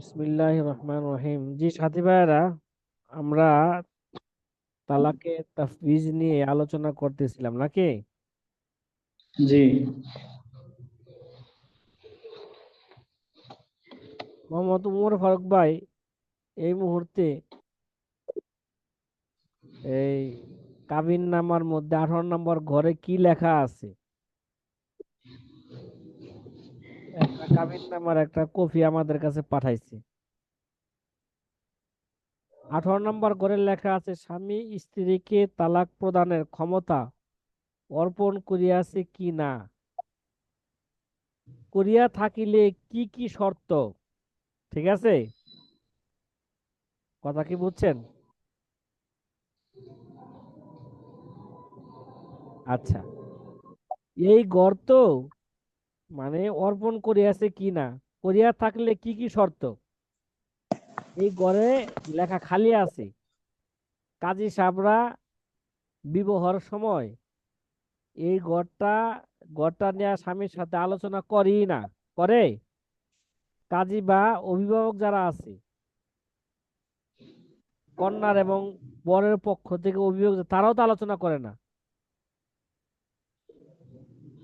বিসমিল্লাহ রহমান রহিম। জি সাথী ভাইয়েরা আমরা তালাকে তাফবিজ নিয়ে আলোচনা করতেছিলাম নাকি? জি। মোহাম্মদ উমর ফারুক ভাই এই মুহূর্তে এই কাবিন নামার মধ্যে আঠারো নম্বর ঘরে কি লেখা আছে একটা কাবিন নামার একটা কপি আমাদের কাছে পাঠাইছে। আঠারো নম্বর ঘরে লেখা আছে, স্বামী স্ত্রীকে তালাক প্রদানের ক্ষমতা অর্পণ করিয়াছে কি না? করিয়া থাকিলে কি কি শর্ত? ঠিক আছে? কথা কি বুঝছেন? আচ্ছা। এই গর্ত মানে অর্পণ করিয়াছে কি না? করিয়া থাকলে কি কি শর্ত? এই ঘরে লেখা খালি আছে, কাজী সাবরা বিবাহর সময় এই ঘরটা ঘরটা নিয়ে স্বামীর সাথে আলোচনা করি না, করে? কাজী বা অভিভাবক যারা আছে, কন্যার এবং বরের পক্ষ থেকে অভিভাবক, তারাও তো আলোচনা করে না।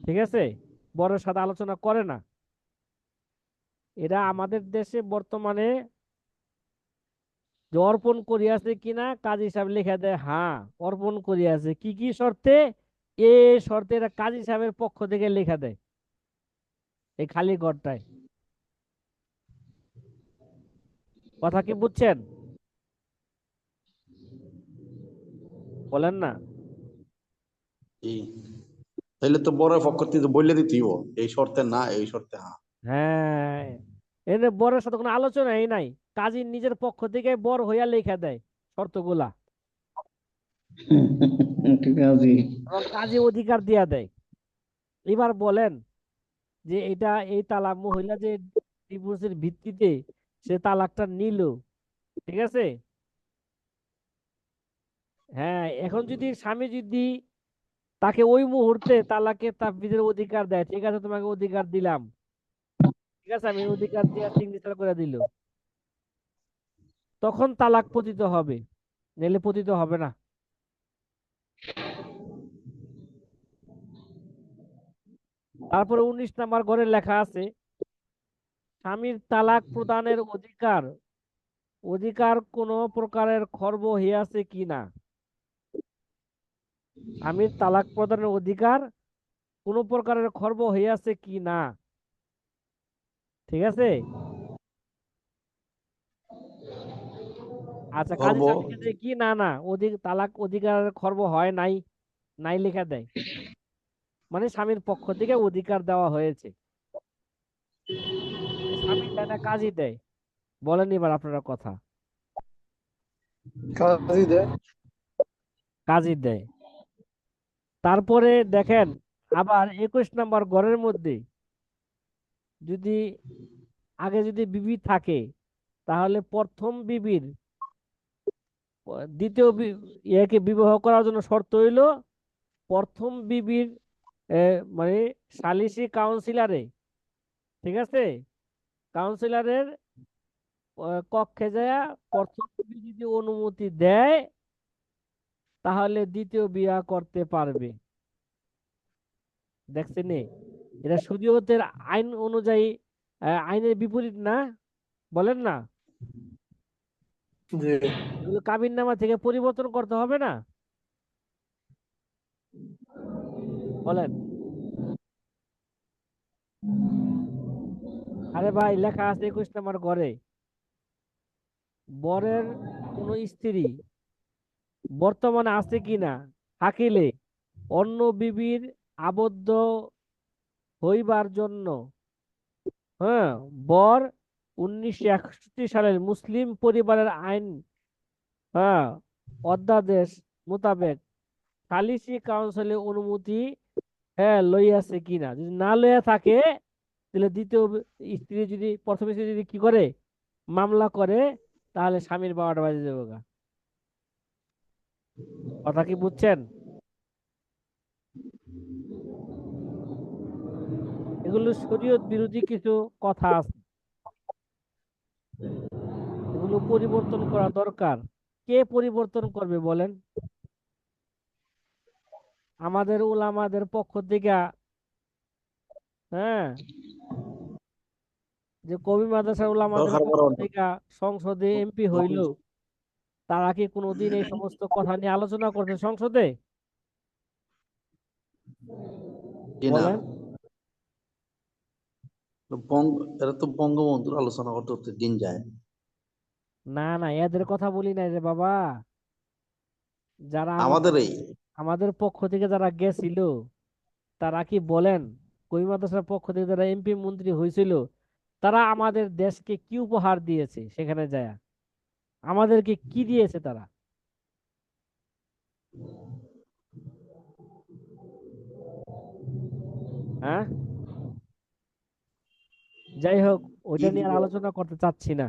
ঠিক আছে? বরের সাথে আলোচনা করে না। এরা আমাদের দেশে বর্তমানে যে অর্পণ করিয়াছে কিনা কাজী হিসাব লিখে দেয় হ্যাঁ অর্পণ করিয়াছে। কি কি শর্তে? এ শর্তে এরা কাজী সাহেবের পক্ষ থেকে লেখা দেয়, এই খালি ঘরটায়। কথা কি বুঝছেন? বলেন না। তাহলে তো বড় পক্ষ থেকে বললে দিতেইব এই শর্তে না এই শর্তে হ্যাঁ। হ্যাঁ এনে বরের সাথে কোনো আলোচনাই নাই। কাজী নিজের পক্ষ থেকে বর হইয়া লেখা দেয় শর্তগুলা। ঠিক আছে। এবং কাজী অধিকার দিয়া দেয়। এবার বলেন যে এটা এই তালাক মহিলা যে ডিভোর্সের ভিত্তিতে সে তালাকটা নিল ঠিক আছে? হ্যাঁ এখন যদি স্বামী যদি তাকে ওই মুহূর্তে তালাকে তাফবিদের অধিকার দেয়। ঠিক আছে, তোমাকে অধিকার দিলাম। ঠিক আছে, আমি অধিকার দিয়ে সিগনেচার করে দিল। তখন তালাক পতিত হবে। নইলে পতিত হবে না। তারপরে উনিশ নাম্বার ঘরে লেখা আছে, স্বামীর তালাক প্রদানের অধিকার অধিকার কোন প্রকারের খর্ব হইয়াছে কিনা স্বামীর তালাক প্রদানের অধিকার কোন প্রকারের খর্ব হইয়াছে কি না? ঠিক আছে? আচ্ছা কাজী লিখে কি? না না অধিক তালাক অধিকারের খর্ব হয় নাই নাই লেখা দেয়। মানে স্বামীর পক্ষ থেকে অধিকার দেওয়া হয়েছে। স্বামী দেয় না কাজী দেয়। বলেন এবার আপনারা কথা। কাজী দেয়? কাজী দেয়। তারপরে দেখেন, আবার একুশ নাম্বার ঘরের মধ্যে যদি আগে যদি বিবি থাকে, তাহলে প্রথম বিবির, দ্বিতীয় ইয়েকে বিবাহ করার জন্য শর্ত হইল, প্রথম বিবির মানে সালিসি কাউন্সিলারে, ঠিক আছে? কাউন্সিলরের কক্ষে যায় প্রথম বিবি যদি অনুমতি দেয় তাহলে দ্বিতীয় বিয়া করতে পারবে। দেখছেন? এটা শরীয়তের আইন অনুযায়ী আইনের বিপরীত না? বলেন না? কাবিন নামা থেকে পরিবর্তন করতে হবে না? বলেন। আরে ভাই লেখা আছে একুশ নাম্বার ঘরে। বরের কোন স্ত্রী বর্তমানে আছে কিনা? থাকিলে অন্য বিবির আবদ্ধ হইবার জন্য হ্যাঁ বর উনিশশো একষট্টি সালের মুসলিম পরিবারের আইন হ্যাঁ অধ্যাদেশ মোতাবেক সালিসি কাউন্সিলের অনুমতি হ্যাঁ লইয়াছে কিনা? যদি না লইয়া থাকে, তাহলে দ্বিতীয় স্ত্রী যদি, প্রথম স্ত্রী যদি কি করে? মামলা করে, তাহলে স্বামীর বাবাটা বাজে যাবে কথা কি বুঝছেন? এগুলো শরীয়ত বিরোধী কিছু কথা আছে। একটু পরিবর্তন করা দরকার। কে পরিবর্তন করবে বলেন? আমাদের উলামাদের পক্ষ থেকে হ্যাঁ? যে কবি মাদ্রাসার উলামাদের দরকার পক্ষ। থেকে সংসদে এমপি হইল তারা কি কোনোদিন এই সমস্ত কথা নিয়ে আলোচনা করছে সংসদে? জি না। বলেন। বঙ্গ এরা তো বঙ্গবন্ধুর আলোচনা করতে করতে দিন যায়। না না এদের কথা বলি নাই রে বাবা। যারা আমাদের আমাদের এই আমাদের পক্ষ থেকে যারা গেছিল তারা কি বলেন? মাদ্রাসার পক্ষ থেকে যারা এমপি মন্ত্রী হয়েছিল তারা আমাদের দেশকে কি উপহার দিয়েছে সেখানে যায়? আমাদেরকে কি দিয়েছে তারা? হ্যাঁ? যাই হোক ওইটা নিয়ে আলোচনা করতে চাচ্ছি না।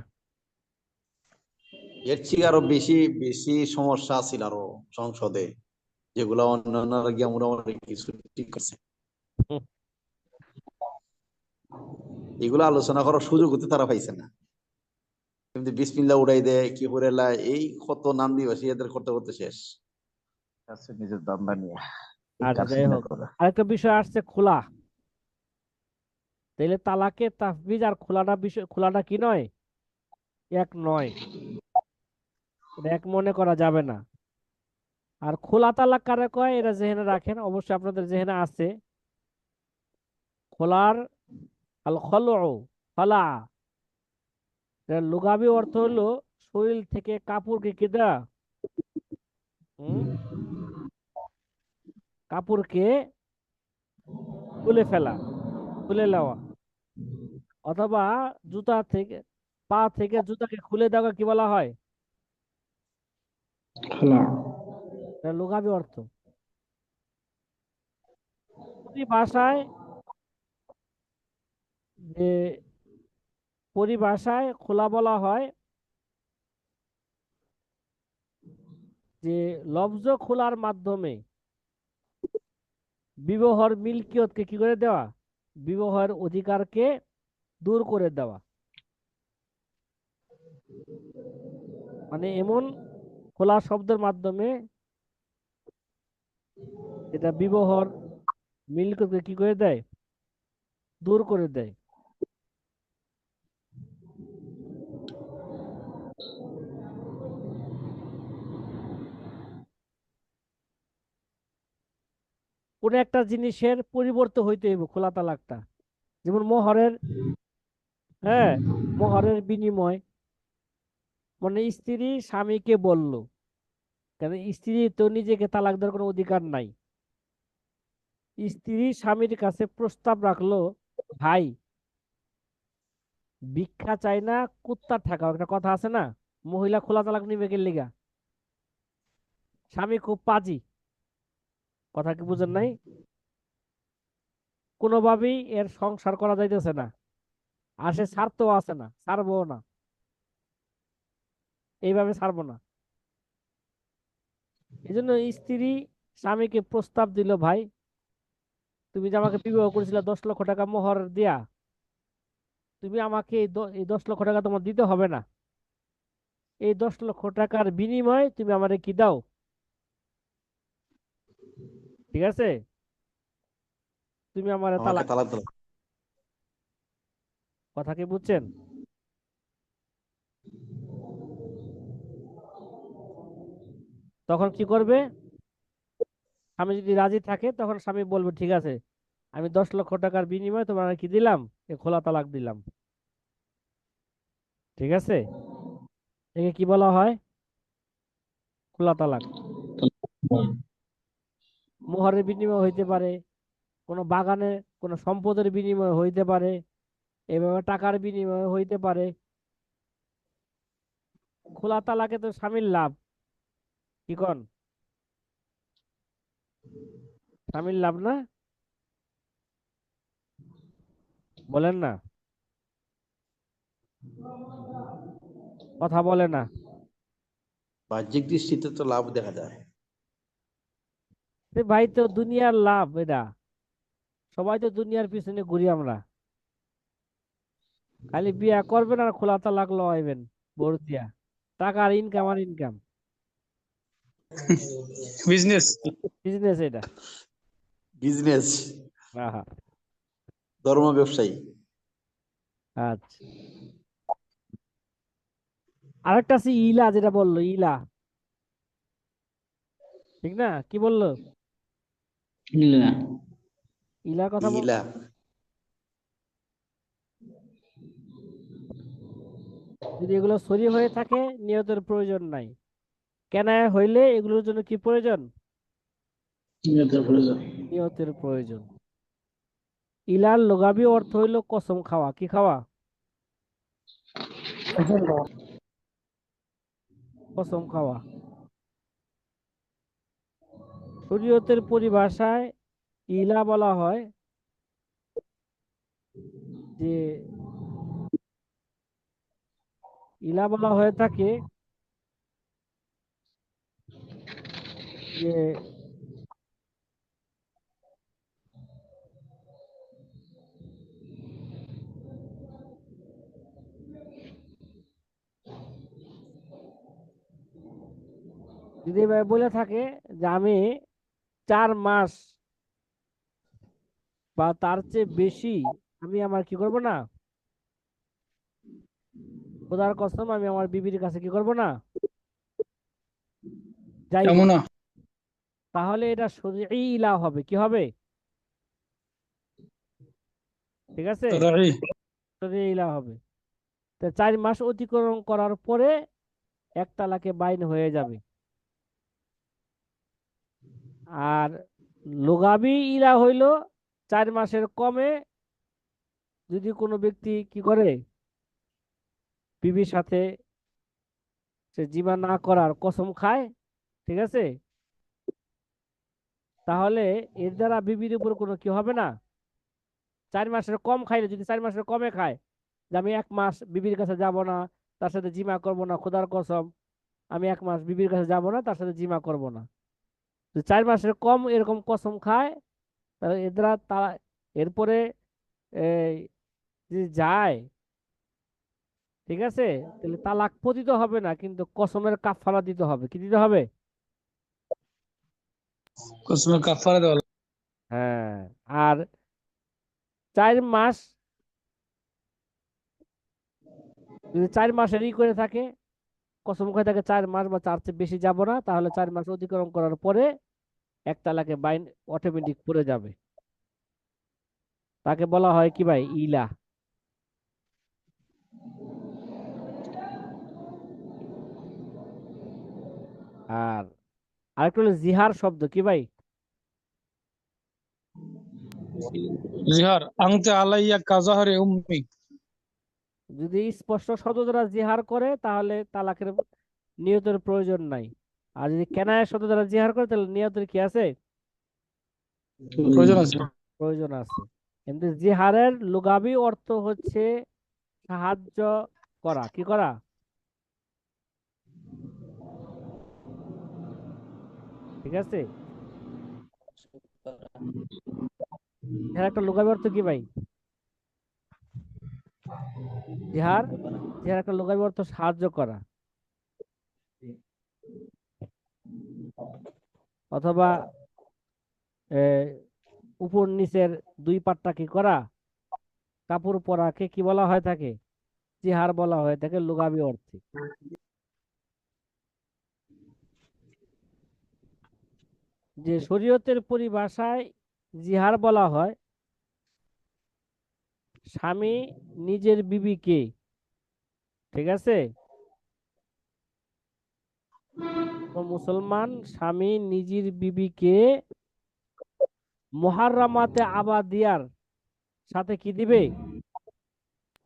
এর থেকে আরও বেশি বেশি সমস্যা ছিল আরও সংসদে যেগুলো অন্যান্যরা গিয়ে মোটামুটি কিছু ঠিক করছে। এগুলো আলোচনা করার সুযোগ হতে তারা পাইছে না। কিন্তু বিসমিল্লা উড়াই দেয় কি করে লা, এই কত নাম দিবস এদের করতে করতে শেষ। আছে নিজের দান্দা নিয়ে আচ্ছা যাই হোক। আরেকটা বিষয় আসছে খোলা। তাইলে তালাকে তাফবিজ আর খোলাটা বিষয় খোলাটা কি নয়? এক নয়। এক মনে করা যাবে না। আর খোলা তালাক কারে কয়? এটা জেহেনে রাখেন। অবশ্যই আপনাদের জেহেনে আছে। খোলার আল খলু খলা এর লুগাবি অর্থ হলো শরীর থেকে কাপড়কে কি দেয়া? হুম? কাপড়কে খুলে ফেলা খুলে নেওয়া। অথবা জুতা থেকে পা থেকে জুতাকে খুলে দেওয়া কি বলা হয়? লুগাবি অর্থ। পরিভাষায় যে পরিভাষায় খোলা বলা হয় যে লফজ খোলার মাধ্যমে বিবাহর মিলকিয়তকে কি করে দেওয়া? বিবাহের অধিকারকে দূর করে দেওয়া। মানে এমন খোলা শব্দের মাধ্যমে এটা বিবাহর মিলকিয়তকে কি করে দেয়? দূর করে দেয়। কোন একটা জিনিসের পরিবর্তন হইতে হইব খোলা তালাকটা। যেমন মোহরের হ্যাঁ মোহরের বিনিময়। মানে স্ত্রী স্বামীকে বলল, কেন স্ত্রী তো নিজেকে তালাক দেওয়ার কোনো অধিকার নাই। স্ত্রী স্বামীর কাছে প্রস্তাব রাখল, ভাই, ভিক্ষা চাই না, কুত্তা ঠেকাও। একটা কথা আছে না, মহিলা খোলা তালাক নিবে কে লিগা? স্বামী খুব পাজি। কথা কি বুঝেন নাই? কোনোভাবেই এর সংসার করা যাইতেছে না। আর সে ছাড়তেও আছে না ছাড়বো না। এইভাবে ছাড়বো না। এই জন্য স্ত্রী স্বামীকে প্রস্তাব দিল, ভাই, তুমি যে আমাকে বিবাহ করেছিলে দশ লক্ষ টাকা মোহর দিয়া, তুমি আমাকে এই দশ লক্ষ টাকা তোমার দিতে হবে না। এই দশ লক্ষ টাকার বিনিময়ে তুমি আমারে কি দাও? ঠিক আছে? তুমি আমার তালাক তালাক দাও। কথা কি বুঝছেন? তখন কি করবে? স্বামী যদি রাজি থাকে তখন স্বামী বলবে ঠিক আছে আমি দশ লক্ষ টাকার বিনিময়ে তোমার কি দিলাম? এ খোলা তালাক দিলাম। ঠিক আছে? একে কি বলা হয়? খোলা তালাক। মোহরের বিনিময় হইতে পারে, কোনো বাগানে কোনো সম্পদের বিনিময় হইতে পারে, এভাবে টাকার বিনিময় হইতে পারে। খোলা তালাকে তো স্বামীর লাভ, কি কন? স্বামীর লাভ না? বলেন না। কথা বলে না। বাহ্যিক দৃষ্টিতে তো লাভ দেখা যায়। ভাই তো দুনিয়ার লাভ এটা সবাই তো দুনিয়ার পিছনে ঘুরি আমরা। খালি বিয়া করবেন আর খোলা তালাক লওয়াইবেন বড় দিয়া। টাকার ইনকাম আর ইনকাম বিজনেস বিজনেস এটা। বিজনেস আহা। ধর্ম ব্যবসায়ী। আচ্ছা। আরেকটা আছে ইলা যেটা বলল ইলা। ঠিক না? কি বলল? ইলা ইলার কথা বল। ইলা যদি এগুলো সরি হয়ে থাকে নিয়তের প্রয়োজন নাই। হইলে এগুলোর জন্য কি প্রয়োজন? নিয়তের প্রয়োজন। নিয়তের প্রয়োজন। ইলার লোগাবি অর্থ হইল কসম খাওয়া। কি খাওয়া। কসম খাওয়া। শরীয়তের পরিভাষায় ইলা বলা হয় যে ইলা বলা হয়ে থাকে যে যদি এভাবে বলে থাকে যে আমি চার মাস বা তার চেয়ে বেশি আমি আমার কি করব না? খোদার কসম আমি আমার বিবির কাছে কি করব না? যাই না তাহলে এটা শরীয়ী ইলা হবে কি হবে? ঠিক আছে? রাই শরীয়ী ইলা হবে। তো চার মাস অতিক্রম করার পরে এক তালাকে বাইন হয়ে যাবে। আর লোগাবি ইলা হইল চার মাসের কমে যদি কোনো ব্যক্তি কি করে? বিবির সাথে সে জিমা না করার কসম খায়, ঠিক আছে? তাহলে এর দ্বারা বিবির উপর কোনো কি হবে না? চার মাসের কম খাইলে, যদি চার মাসের কমে খায়, যে আমি এক মাস বিবির কাছে যাব না, তার সাথে জিমা করব না, খোদার কসম, আমি এক মাস বিবির কাছে যাব না, তার সাথে জিমা করব না। চার মাসের কম এরকম কসম খায় তাহলে এর তারা এরপরে যায় ঠিক আছে? তাহলে তালাক পতিত হবে না কিন্তু কসমের কাফারা দিতে হবে। কি দিতে হবে? কসমে কাফারা দেওয়া হ্যাঁ আর চার মাস যদি চার মাসের ই করে থাকে কসম করে থাকে চার মাস বা চার চেয়ে বেশি যাব না তাহলে চার মাস অতিক্রম করার পরে এক তালাকে বাইন অটোমেটিক পড়ে যাবে। তাকে বলা হয় কি ভাই? ইলা। আর আরেকটা হলো জিহার শব্দ কি ভাই? জিহার আংতে আলাইয়া কাজাহারে উম্মি। যদি স্পষ্ট শব্দ দ্বারা জিহার করে তাহলে তালাকের নিয়তের প্রয়োজন নাই। আর যদি কেনায় শব্দ দ্বারা জিহার করে তাহলে নিয়তের কি আছে? প্রয়োজন আছে। প্রয়োজন আছে। কিন্তু জিহারের লুগাবি অর্থ হচ্ছে সাহায্য করা। কি করা? ঠিক আছে? একটা লুগাবি অর্থ কি ভাই? জিহার? জিহার একটা লুগাবি অর্থ সাহায্য করা। অথবা উপর নিচের দুই পাটটা কি করা? কাপড় পরাকে কি বলা হয় থাকে জিহার বলা হয়ে থাকে লুগাবি অর্থে। যে শরীয়তের পরিভাষায় জিহার বলা হয়, স্বামী নিজের বিবিকে, ঠিক আছে? মুসলমান স্বামী নিজের বিবিকে মুহাররামাতে আবাদিয়ার সাথে কি দিবে?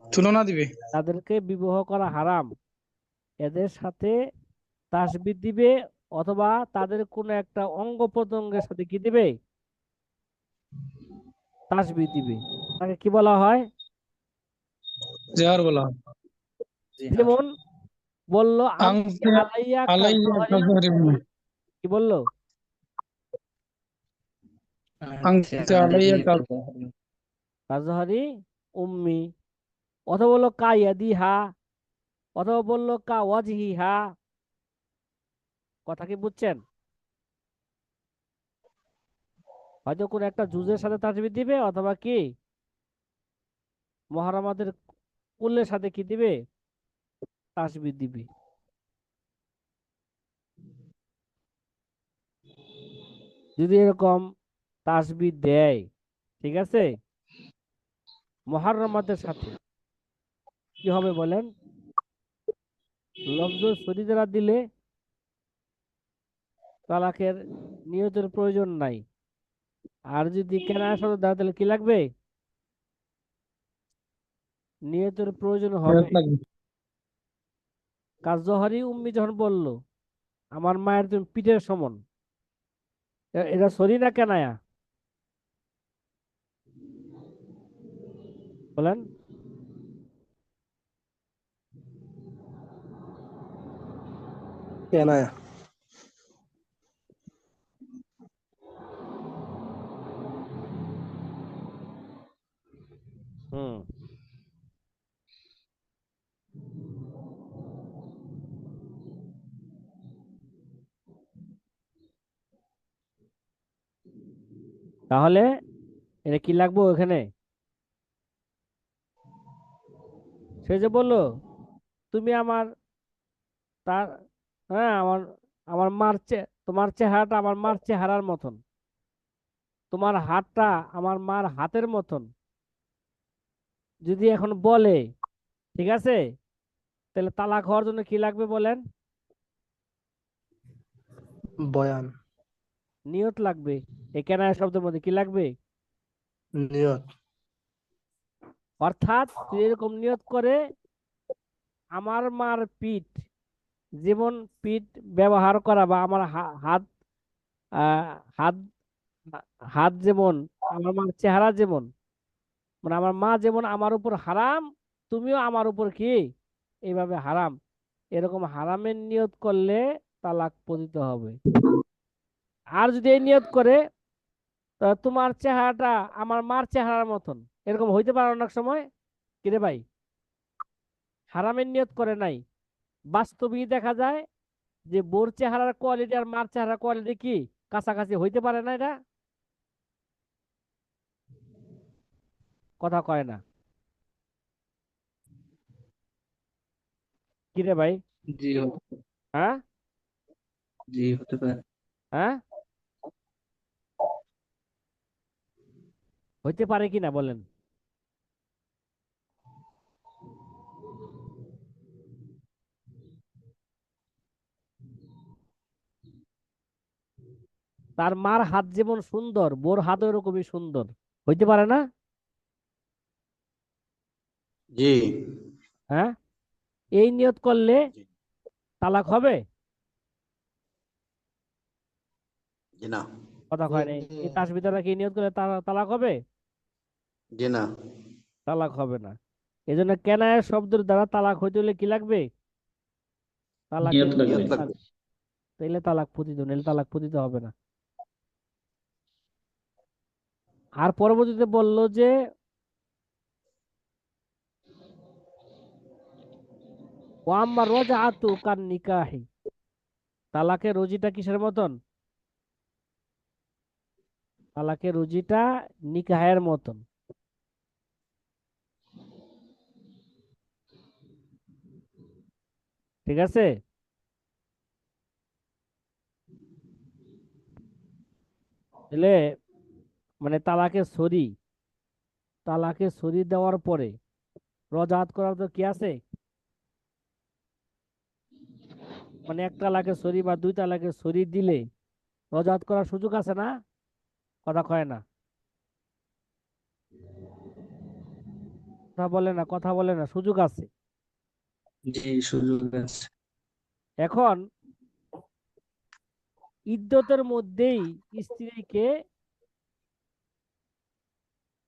তুলনা দিবে। তাদেরকে বিবাহ করা হারাম। এদের সাথে তাসবিদ দিবে অথবা তাদের কোনো একটা অঙ্গ প্রত্যঙ্গের সাথে কি দিবে? তাসবিদ দিবে। তাকে কি বলা হয়? জিহার বলা হয়। যেমন বলল আলাইয়া কি বলল? কাজহরি উম্মি অথবা বলল অথবা বলল কা ওয়াজহিহা কথা কি বুঝছেন? হয়তো কোন একটা জুজের সাথে তাসবিদ দিবে অথবা কি? মহারামাদের কুল্লের সাথে কি দিবে? তাসবিদ দিবে। যদি এরকম তাসবিদ দেয়, ঠিক আছে? মহারমাদের সাথে। কি হবে বলেন? লফজ সরি দ্বারা দিলে তালাকের নিয়তের প্রয়োজন নাই। আর যদি কেনা শব্দ দ্বারা তাহলে কি লাগবে? নিয়তের প্রয়োজন হবে। নিয়ত লাগবে কাজ উম্মি যখন বলল আমার মায়ের তুমি পিঠের সমান এটা সরি না কেনায়া? বলেন। কেনায়া। হুম। তাহলে এটা কি লাগবো ওখানে? সে যে বলল, তুমি আমার তার হ্যাঁ আমার আমার মার তোমার চেহারাটা আমার মার চেহারার মতন। তোমার হাতটা আমার মার হাতের মতন। যদি এখন বলে, ঠিক আছে? তাহলে তালাক হওয়ার জন্য কি লাগবে বলেন? বয়ান। নিয়ত লাগবে। এই কেনায় শব্দের মধ্যে কি লাগবে? নিয়ত। অর্থাৎ তুই এরকম নিয়ত করে আমার মার পিঠ যেমন পিঠ ব্যবহার করা বা আমার হাত হাত হাত যেমন আমার মার চেহারা যেমন মানে আমার মা যেমন আমার উপর হারাম তুমিও আমার উপর কি? এইভাবে হারাম। এরকম হারামের নিয়ত করলে তালাক পতিত হবে। আর যদি এই নিয়ত করে তোমার চেহারাটা আমার মার চেহারার মতন। এরকম হইতে পারে অনেক সময়। কিরে ভাই? হারামের নিয়ত করে নাই। বাস্তবিক দেখা যায় যে বোর চেহারার কোয়ালিটি আর মার চেহারার কোয়ালিটি কি কাছাকাছি হইতে পারে না এটা? কথা কয় না। কিরে ভাই? জি হ্যাঁ? জি হতে পারে। হ্যাঁ? হইতে পারে কি না বলেন। তার মার হাত যেমন সুন্দর বোর হাত ওরকমই সুন্দর। হইতে পারে না? জি। হ্যাঁ? এই নিয়ত করলে তালাক হবে? না। কথা কয় নাই। এই তাসবিহ কি নিয়ত করলে তালাক হবে? জি না। তালাক হবে না। এই জন্য কেনায় শব্দের দ্বারা তালাক হইতে হলে কি লাগবে? নিয়ত। লাগবে। তাইলে তালাক পতিত নাহলে তালাক পতিত হবে না। আর পরবর্তীতে বলল যে ওয়াম্মা রোজাআতু কান নিকাহি। তালাকের রুজিটা কিসের মতন? তালাকের রুজিটা নিকাহের মতন। ঠিক আছে? তাহলে মানে তালাকে সরি তালাকে সরি দেওয়ার পরে রজাত করার তো কি আছে? মানে এক তালাকে সরি বা দুই তালাকে সরি দিলে রজাত করার সুযোগ আছে না? কথা কয় না। কথা বলে না, কথা বলে না, সুযোগ আছে। জি, সুযোগ আছে। এখন ইদ্যতের মধ্যেই স্ত্রীকে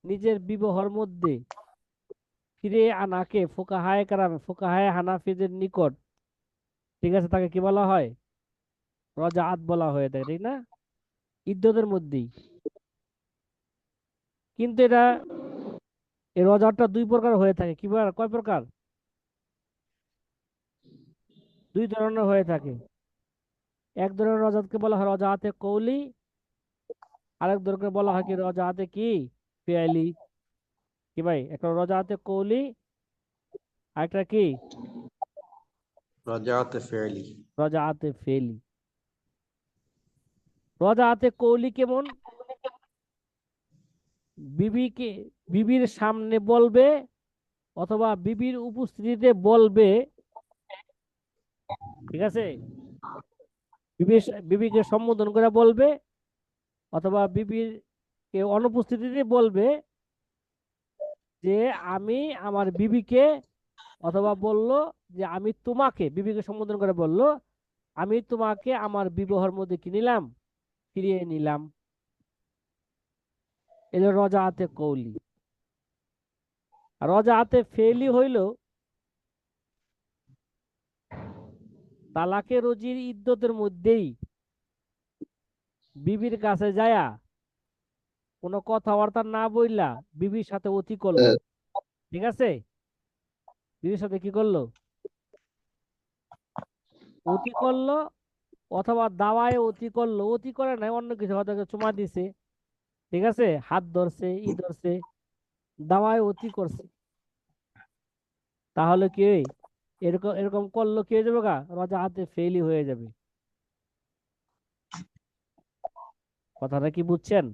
নিজের বিবাহর মধ্যে ফিরে আনাকে ফোকাহায় কারামে, ফোকাহায় হানাফিদের নিকট, ঠিক আছে, তাকে কি বলা হয়? রজাআত বলা হয়ে থাকে, ঠিক না? ইদ্যতের মধ্যেই। কিন্তু এটা, এই রজাতটা দুই প্রকার হয়ে থাকে। কি কয় প্রকার? দুই ধরনের হয়ে থাকে। এক ধরনের রজাতকে বলা হয় রজাতে কৌলি আরেক ধরনের বলা হয় কি রজাতে কি? ফেয়ালি। কি ভাই? একটা রজাতে কৌলি আরেকটা কি? রাজাতে ফেয়ালি। রজাতে ফেলি রজাতে কৌলি কেমন? বিবিকে বিবির সামনে বলবে অথবা বিবির উপস্থিতিতে বলবে ঠিক আছে? বিবিকে সম্বোধন করে বলবে, অথবা বিবির কে অনুপস্থিতিতে বলবে যে, আমি আমার বিবিকে অথবা বলল যে, আমি তোমাকে, বিবিকে সম্বোধন করে বলল, আমি তোমাকে আমার বিবাহের মধ্যে কি নিলাম? ফিরিয়ে নিলাম। এলো রজাতে কৌলি। আর রজাতে ফেলি হইল তালাকে রোজির ইদ্যতের মধ্যেই বিবির কাছে যায়া কোনো কথাবার্তা না বইলা বিবির সাথে অতি করল। ঠিক আছে? বিবির সাথে কি করল? অতি করল অথবা দাওয়ায় অতি করল। অতি করে নাই অন্য কিছু হয়তো চুমা দিছে। ঠিক আছে? হাত ধরছে ই ধরছে দাওয়ায় অতি করছে। তাহলে কি? এরকম এরকম করল কি হয়ে যাবে গা? রজা হাতে ফেলই হয়ে যাবে। কথাটা কি বুঝছেন?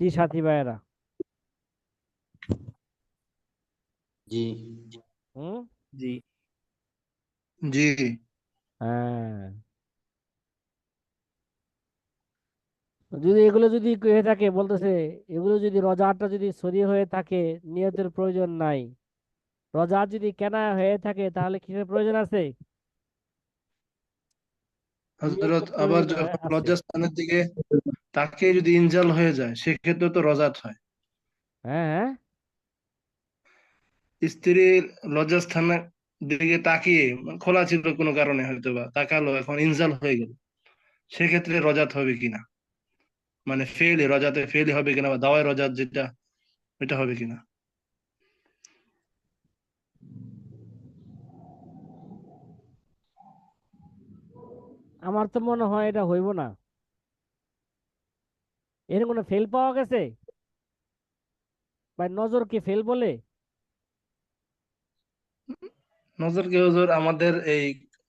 জি সাথী ভাইয়েরা। জি। হুম? জি। জি। হ্যাঁ। যদি এগুলো যদি হয়ে থাকে বলতেছে এগুলো যদি রজাটা যদি সরিয়ে হয়ে থাকে নিয়তের প্রয়োজন নাই। রজা যদি কেনা হয়ে থাকে তাহলে কিসের প্রয়োজন আছে? আবার যখন। লজ্জাস্থানের দিকে তাকে যদি ইনজাল হয়ে যায় সেক্ষেত্রে তো রজাত হয়। হ্যাঁ হ্যাঁ। স্ত্রীর লজ্জাস্থানের দিকে তাকিয়ে খোলা ছিল কোনো কারণে হয়তো বা তাকালো এখন ইনজাল হয়ে গেল। সেক্ষেত্রে রজাত হবে কিনা? মানে ফেলে রজাতে ফেলে হবে কিনা বা দাওয়ায় রজাত যেটা ওইটা হবে কিনা? আমার তো মনে হয় এটা হইব না। এর কোনো ফেল পাওয়া গেছে? ভাই নজর কি ফেল বলে? নজর কে হুজুর আমাদের এই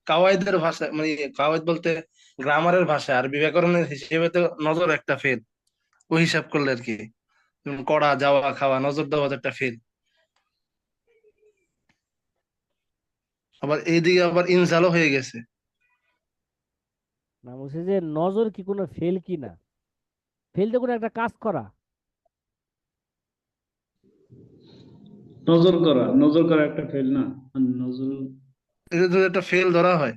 কাওয়াইদের ভাষা মানে কাওয়াইদ বলতে গ্রামারের ভাষা আর ব্যাকরণের হিসেবে তো নজর একটা ফেল ওই হিসাব করলে আর কি। কড়া যাওয়া খাওয়া নজর দেওয়া একটা ফেল আবার এইদিকে আবার ইনজালও হয়ে গেছে। না বলছে যে নজর কি কোনো ফেল কি না? ফেল তো কোনো একটা কাজ করা। নজর করা নজর করা একটা ফেল না। নজর এটা তো একটা ফেল ধরা হয়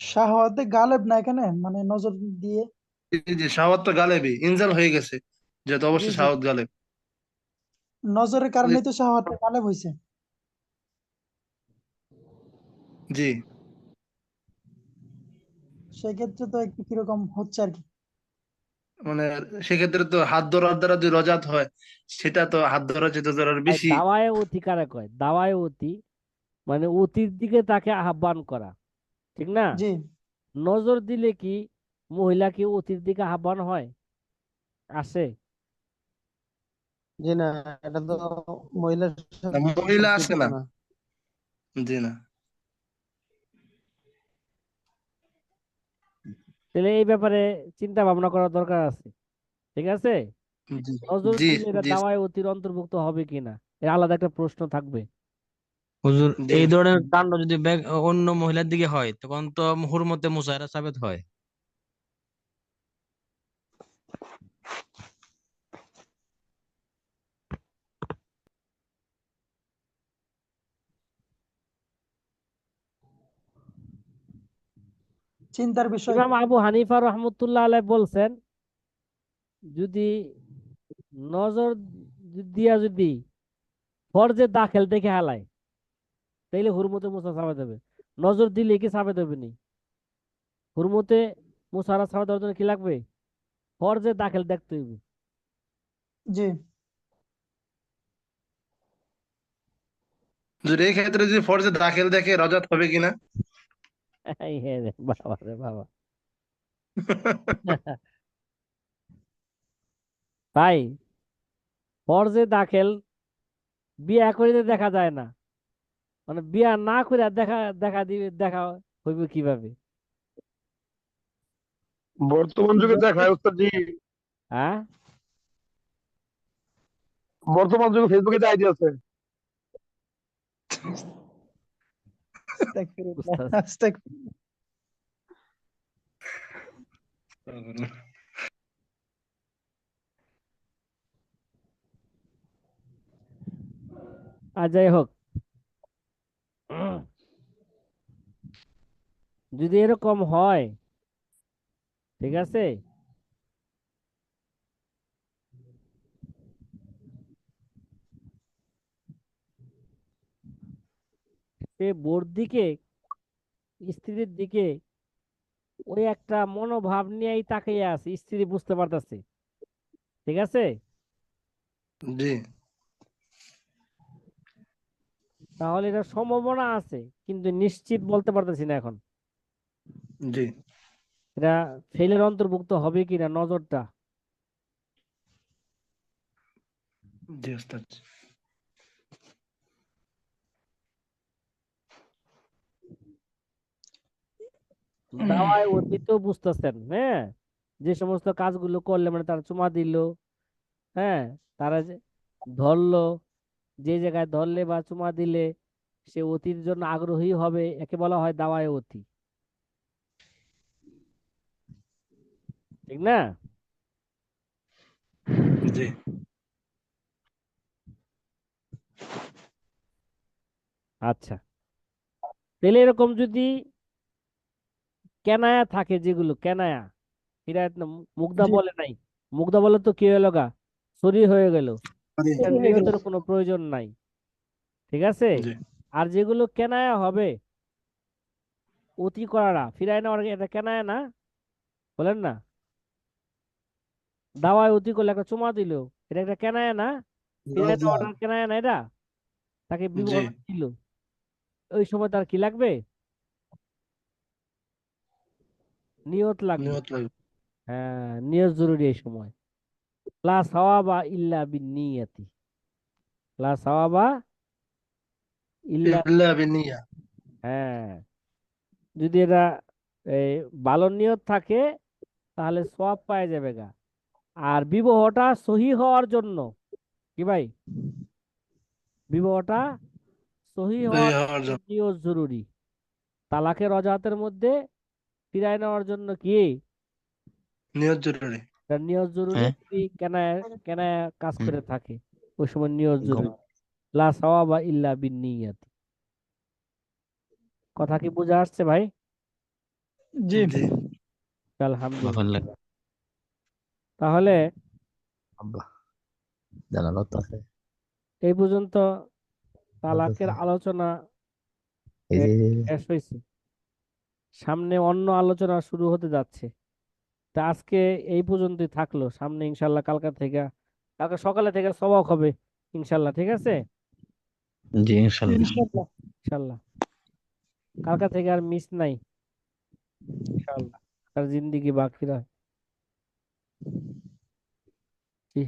শাহওয়াতে গালেব না এখানে? মানে নজর দিয়ে? যে শাহাওয়াত তো গালেবি ইনজাল হয়ে গেছে যেহেতু জি অবশ্যই জি শাহাওয়াত গালেব। নজরের কারণেই তো শাহওয়াতে গালেব হয়েছে জি। সেক্ষেত্রে তো একটু কীরকম হচ্ছে আর কি? মানে সেক্ষেত্রে তো হাত ধরার দ্বারা যদি রজাত হয় সেটা তো হাত ধরা যেতে ধরার বেশি। দাওয়ায় অতি কারে কয়? দাওয়ায় অতি মানে অতির দিকে তাকে আহ্বান করা। ঠিক না? জি। নজর দিলে কি মহিলা কি অতির দিকে আহ্বান হয়? আসে জি না এটা তো মহিলার না, মহিলা আসে না? না। জি না। তাহলে এই ব্যাপারে চিন্তা ভাবনা করার দরকার আছে ঠিক আছে? জি নজর জি দিলে এটা জি। দাওয়ায় অতির অন্তর্ভুক্ত হবে কিনা? এর আলাদা একটা প্রশ্ন থাকবে। হুজুর জি। এই ধরনের কাণ্ড যদি ব্যাগ- অন্য মহিলার দিকে হয় তখন তো হুরমতে মুসায়রা সাবেত হয়। চিন্তার বিষয় ইমাম আবু হানিফা রহমতুল্লাহ আলাই বলছেন যদি নজর দিয়া যদি ফরজে দাখেল দেখে হালায় তাইলে হুরমতে মুসা সাবেত হবে নজর দিলে কি সাবেত হবে নি? হুরমতে মুসারা সাবেত হওয়ার জন্য কি লাগবে? ফরজে দাখেল দেখতে হইবে। জি। এই ক্ষেত্রে যদি ফরজে দাখিল দেখে রজাত হবে কিনা বাবা রে বাবা। তাই ফরজে দাখিল বিয়া করিতে দেখা যায় না। মানে বিয়া না করে দেখা দেখা দিবে দেখা হইবে কীভাবে? বর্তমান যুগে দেখায় ওস্তাদজি হ্যাঁ বর্তমান যুগে ফেসবুকে তো আইডি আছে। আস্তাগফিরুল্লাহ, উস্তাদ। আস্তাগফিরুল্লাহ। আর যাই হোক। যদি এরকম হয়, ঠিক আছে? সে বোর দিকে, স্ত্রীর দিকে, ওই একটা মনোভাব নিয়েই তাকিয়ে আছে, স্ত্রী বুঝতে পারতেছে। ঠিক আছে? জি। তাহলে এটা সম্ভাবনা আছে কিন্তু নিশ্চিত বলতে পারতেছি না এখন। জি। এটা ফেলের অন্তর্ভুক্ত হবে কিনা নজরটা? জি ওস্তাদ। দাওয়ায় অতীতও বুঝতেছেন হ্যাঁ? যে সমস্ত কাজগুলো করলে মানে তারা চুমা দিল হ্যাঁ? তারা যে ধরলো যে জায়গায় ধরলে বা চুমা দিলে সে অতির জন্য আগ্রহী হবে একে বলা হয় দাওয়ায় অতি। ঠিক না? জি। আচ্ছা। তাহলে এরকম যদি কেনায়া থাকে যেগুলো কেনায়া এটা মুগ্ধা। বলে নাই। মুগ্ধা বলে তো কি হলো গা? শরীর হয়ে গেল। গেল। নিয়তের কোনো প্রয়োজন নাই। ঠিক আছে? আর যেগুলো কেনায়া হবে অতি করারা ফিরায় নেওয়ার এটা কেনায়া না বলেন না। দাওয়ায় অতি করলে একটা চুমা দিল এটা একটা কেনায়া না? নেওয়াটা কেনায়া না এটা? তাকে বিবাহ জি। দিল। ওই সময় তার কি লাগবে। নিয়ত লাগবে। হ্যাঁ নিয়ত জরুরি এই সময়। লা সাওয়াবা ইল্লা বিন্নিয়াতি। লা সাওয়াবা ইল্লা বিনিয়া হ্যাঁ। যদি এটা ভালো নিয়ত থাকে তাহলে সওয়াব পাওয়া যাবে গা। আর বিবাহটা সহি হওয়ার জন্য কি ভাই? বিবাহটা সহি হওয়ার নিয়ত জরুরি। তালাকের রজাতের মধ্যে ফিরায় নেওয়ার জন্য কি? নিয়ত জরুরি। তার নিয়ত জরুরি হ্যাঁ। যদি কেনায় কেনায় কাজ হুম। করে থাকে ওই সময় নিয়ত গম। জরুরি। লা সাওয়াবা ইল্লা বিন্নিয়াতি কথা কি বোঝা আসছে ভাই? জি জি। আলহামদুলিল্লাহ। ভালো তাহলে জানালো তো আছে এই পর্যন্ত তালাকের আলোচনা এই যে শেষ হয়েছে সামনে অন্য আলোচনা শুরু হতে যাচ্ছে। তা আজকে এই পর্যন্তই থাকল। সামনে ইনশাল্লাহ কালকা থেকে কালকে সকালে থেকে সবাক হবে ইনশাল্লাহ ঠিক আছে? জি ইনশাল্লাহ। ইনশাল্লাহ কালকা থেকে আর মিস নাই। ইনশাল্লাহ আর জিন্দিগি বাকি রয়। জি।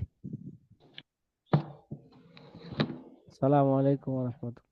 সালামু আলাইকুম রহমতুল্লাহ।